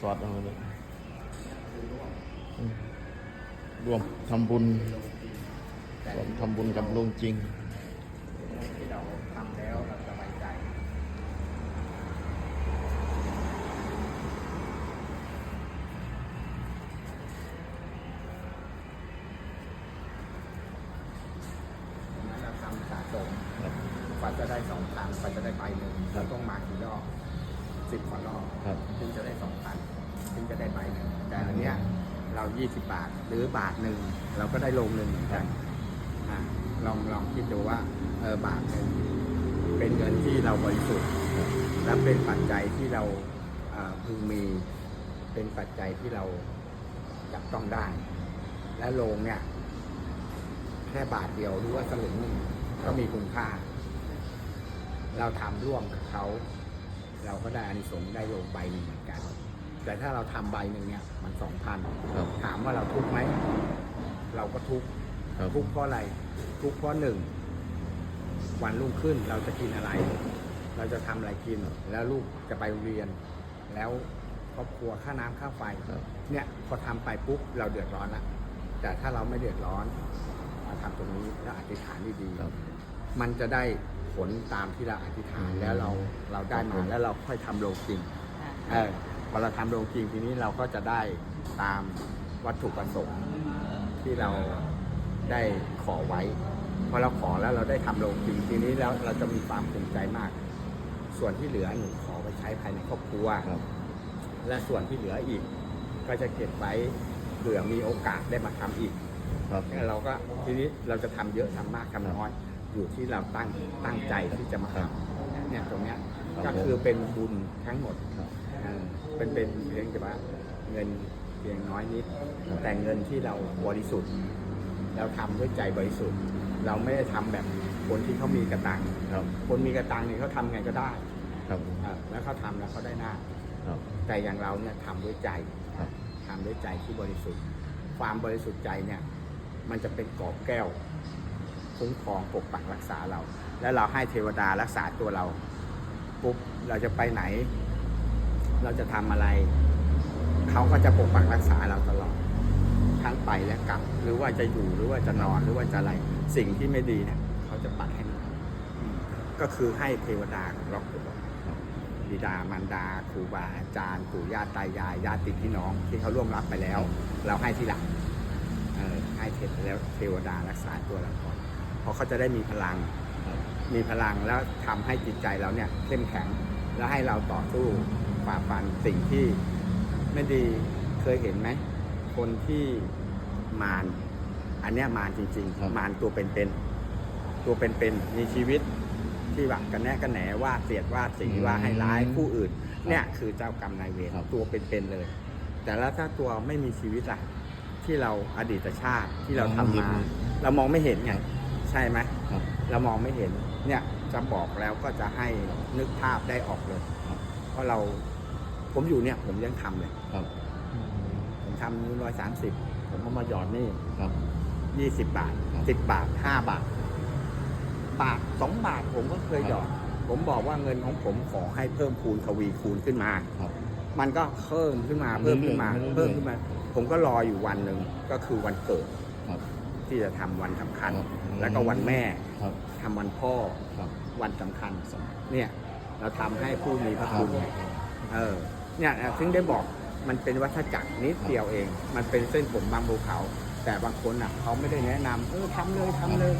สอดเอาเลยอืมรวมทำบุญรวมทำบุญกับลุงจริงที่เราทำแล้วเราสบายใจนั้นเราทำสะสมครับกว่าจะได้สองพันกว่าจะได้ใบหนึ่งเราต้องมากี่รอบ สิบกว่ารอบครับ ถึงจะได้สองพันถึงจะได้ใบหนึ่งแต่อันเนี้ยเรายี่สิบบาทหรือบาทหนึ่งเราก็ได้โลงหนึ่งเหมือนกันอะลองลองคิดดูว่าเออบาทหนึ่งเป็นเงินที่เราบริสุทธิ์และเป็นปัจจัยที่เราเอ่อพึงมีเป็นปัจจัยที่เราจับต้องได้ และโลงเนี่ย แค่บาทเดียวหรือว่าสลึงหนึ่งก็มีคุณค่า เราทำร่วมกับเขา เราก็ได้อานิสงส์ได้โลงใบหนึ่งเหมือนกัน แต่ถ้าเราทำใบหนึ่งเนี่ยมันสองพันครับถามว่าเราทุกข์ไหมเราก็ทุกข์ครับ ทุกข์เพราะอะไรทุกข์เพราะหนึ่งวันรุ่งขึ้นเราจะกินอะไร เราจะทำอะไรกิน แล้วลูกจะไปโรงเรียน แล้วครอบครัวค่าน้ำค่าไฟ ครับ เนี่ยพอทำไปปุ๊บเราเดือดร้อนละแต่ถ้าเราไม่เดือดร้อนมาทำตรงนี้แล้วอธิษฐานดีครับ ๆมันจะได้ผ ลตามที่เราอธิษฐานอืมแล้วเราเราได้ครัมาบผมแล้วเราค่อยทำโรงจริงเออพอเราทำโรงจริงทีนี้เราก็จะได้ตามวัตถุประสงค์ที่เราได้ขอไว้พอเราขอแล้วเราได้ทำโรงจริงทีนี้แล้วเราจะมีความภูมิใจมาก ส่วนที่เหลือหนูขอไปใช้ภายในครอบครัวครับและส่วนที่เหลืออีก ก็จะเก็บไว้เผื่อมีโอกาสได้มาทำอีกครับแล้วเราก็ทีนี้เราจะทำเยอะทำมากทำน้อย อยู่ที่เราตั้งตั้งใจที่จะมาทำเนี่ยตรงเนี้ยครับก็คือเป็นบุญทั้งหมดครับเออเป็นเป็นเพียงแต่ว่าเงินเพียงน้อยนิด แต่เงินที่เราบริสุทธิ์ เราทำด้วยใจบริสุทธิ์ เราไม่ได้ทำแบบคนที่เขามีกระตังครับคนมีกระตังเนี่ยเขาทำไงก็ได้ครับเออแล้วเขาทำแล้วเขาได้หน้าครับแต่อย่างเราเนี่ยทำด้วยใจครับทำด้วยใจที่บริสุทธิ์ ความบริสุทธิ์ใจเนี่ย มันจะเป็นกรอบแก้ว คุ้มครองปกปักรักษาเรา และเราให้เทวดารักษาตัวเราปุ๊บเราจะไปไหน เราจะทำอะไร เขาก็จะปกปักรักษาเราตลอดทั้งไปและกลับ หรือว่าจะอยู่หรือว่าจะนอนหรือว่าจะอะไรสิ่งที่ไม่ดีเนี่ยเขาจะปัดให้หมดก็คือให้เทวดาล็อกตัวบิดามารดาครูบาอาจารย์ปู่ย่าตายายญาติพี่น้องที่เขาร่วมรับไปแล้ว เราให้ที่หลังให้เสร็จแล้วเทวดารักษาตัวเราก่อน เพราะเขาจะได้มีพลังครับมีพลังแล้วทำให้จิตใจเราเนี่ยเข้มแข็ง แล้วให้เราต่อสู้ฝ่าฟันสิ่งที่ไม่ดีเคยเห็นไหม คนที่มารอันเนี้ยมารจริงครับๆมารตัวเป็นๆตัวเป็นๆมีชีวิตที่แบบกันแน่กันแหนว่าเสียดว่าสีว่าให้ร้ายผู้อื่น เนี่ยคือเจ้ากรรมนายเวรครับตัวเป็นๆเลย แต่แล้วถ้าตัวไม่มีชีวิตล่ะที่เราอดีตชาติที่เราทำมา เรามองไม่เห็นไง ใช่ไหมครับ เรามองไม่เห็น เนี่ยจะบอกแล้วก็จะให้นึกภาพได้ออกเลย ครับ เพราะเราผมอยู่เนี่ย ผมยังทำเลย ครับ ผมทำนี้ร้อยสามสิบผมก็มาหยอดนี่ครับ ยี่สิบบาทครับสิบบาทห้าบาท บาทสองบาทผมก็เคยหยอด ผมบอกว่าเงินของผมขอให้เพิ่มคูณทวีคูณขึ้นมา ครับมันก็เพิ่มขึ้นมาเพิ่มขึ้นมาเรื่อยๆเพิ่มขึ้นมา ผมก็รออยู่วันหนึ่งก็คือวันเกิด ครับ ที่จะทำวันสำคัญ ครับแล้วก็วันแม่ครับทำวันพ่อครับวันสำคัญเนี่ยเราทำให้ผู้มีพระครัคุบณเออเนี่ยถึงได้บอกมันเป็นวัฏจักรนิดเดียวเอง มันเป็นเส้นผมบางภูเขา แต่บางคนอะเขาไม่ได้แนะนำเออทำเลยทำเลย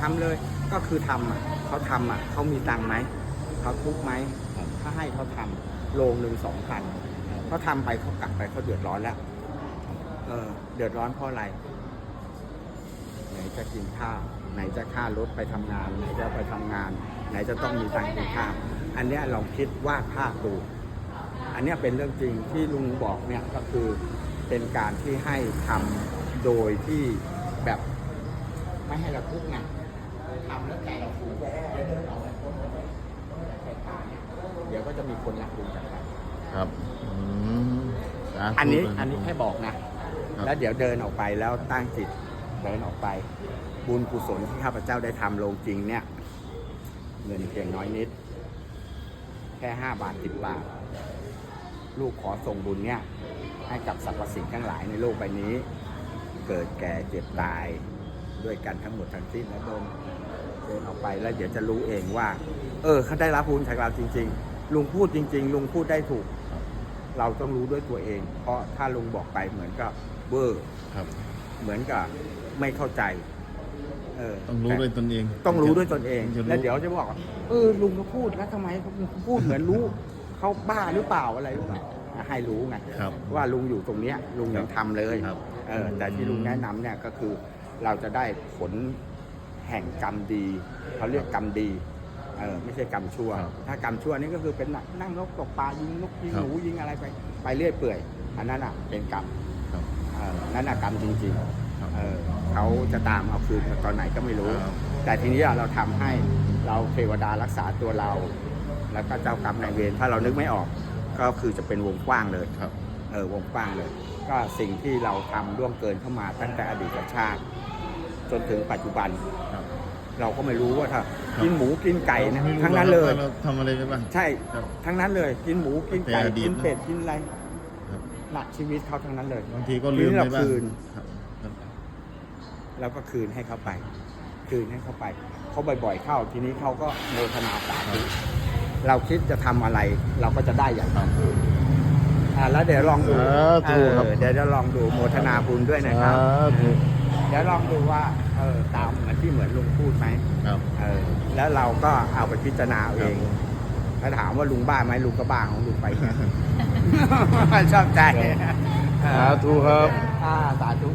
ทำเลย ก็คือทำอะเขาทำอะเขามีตังค์ไหมเขาทุกข์ไหมครับถ้าให้เขาทำโลงหนึ่งสองพัน เขาทำไปเขากลับไปเขาเดือดร้อนแล้ว เออ เดือดร้อนเพราะอะไร ไหนจะกินข้าวไหนจะค่ารถไปทำงาน ไหนจะไปทำงาน ไหนจะต้องมีตังค์กินข้าวอันเนี้ยลองคิดวาดภาพดู อันเนี้ยเป็นเรื่องจริงที่ลุงบอกเนี่ยก็คือเป็นการที่ให้ทำโดยที่แบบไม่ให้เราทุกข์ไงทำแล้วใจเราฟูเดี๋ยวเดินออกไปพ้นไปป่าเนี่ยเดี๋ยวก็จะมีคนรักลุงจากไปครับอืมสาธุอันนี้เลยอันนี้ให้บอกนะครับแล้วเดี๋ยวเดินออกไปแล้วตั้งจิต เดินออกไป บุญกุศลที่ข้าพเจ้าได้ทำลงจริงเนี่ยเงินเพียงน้อยนิด แค่ห้าบาทสิบบาท ลูกขอส่งบุญเนี่ย ให้กับสรรพสิ่งทั้งหลายในโลกใบนี้ เกิดแก่เจ็บตายด้วยกันทั้งหมดทั้งสิ้นแล้วเดินเดินออกไปแล้วเดี๋ยวจะรู้เองว่า เออเขาได้รับบุญจากเราจริง ๆ ลุงพูดจริง ๆ ลุงพูดได้ถูก เราต้องรู้ด้วยตัวเอง เพราะถ้าลุงบอกไปเหมือนกับเวอร์ครับ เหมือนกับไม่เข้าใจ เออต้องรู้ด้วยตนเอง ต้องรู้ด้วยตนเองถึจะรู้แล้วเดี๋ยวจะบอกว่าเออลุงก็พูดแล้วทำไมเขาพูดเหมือนรู้ เขาบ้าหรือเปล่าอะไรหรือเปล่าให้รู้ไงครับว่าลุงอยู่ตรงเนี้ย ลุงยังทำเลยครับเออแต่ที่ลุงแนะนำเนี่ยก็คือเราจะได้ผลแห่งกรรมดีเขาเรียกกรรมดีเออไม่ใช่กรรมชั่วครับถ้ากรรมชั่วนี่ก็คือเป็นนั่งนกตกปลายิงนกยิงครับหนูยิงอะไรไปไปเรื่อยเปื่อย อันนั้นอะเป็นกรรมครับเออ นั่นอะกรรมจริงครับๆเออเขาจะตามเอาคืนตอนไหนก็ไม่รู้ครับแต่ทีนี้เราทำให้เราเทวดารักษาตัวเรา แล้วก็เจ้ากรรมนายเวรถ้าเรานึกไม่ออกก็คือจะเป็นวงกว้างเลยครับเออวงกว้างเลย ก็สิ่งที่เราทำล่วงเกินเข้ามาตั้งแต่อดีตชาติ จนถึงปัจจุบันครับเราก็ไม่รู้ว่าถ้าครับกินหมูกินไก่เนะไม่รู้ทั้งนั้นเลยว่าเราทำอะไรไปบ้างใช่ครับทั้งนั้นเลยกินหมูกินไก่แต่อดีตกินเป็ดกินอะไรครับ หนักชีวิตเขาทั้งนั้นเลยบางทีก็ลืมทีนี้ไปเราบ้างคืนครับครับแล้วก็คืนให้เขาไป คืนให้เขาไปเขาบ่อย ๆ เข้าทีนี้เขาก็โมทนาสาธุเราคิดจะทำอะไร เราก็จะได้อย่างนั้นอ่าแล้วเดี๋ยวลองดูสาธุครับเออเดี๋ยวจะลองดูโมทนาบุญด้วยนะครับสาธุเดี๋ยวลองดูว่าเออตามเหมือนที่เหมือนลุงพูดไหมครับเออแล้วเราก็เอาไปพิจารณาเอาเอง ถ้าถามว่าลุงบ้าไหมลุงก็บ้าของลุงไป ชอบใจสาธุครับ อ่าสาธุ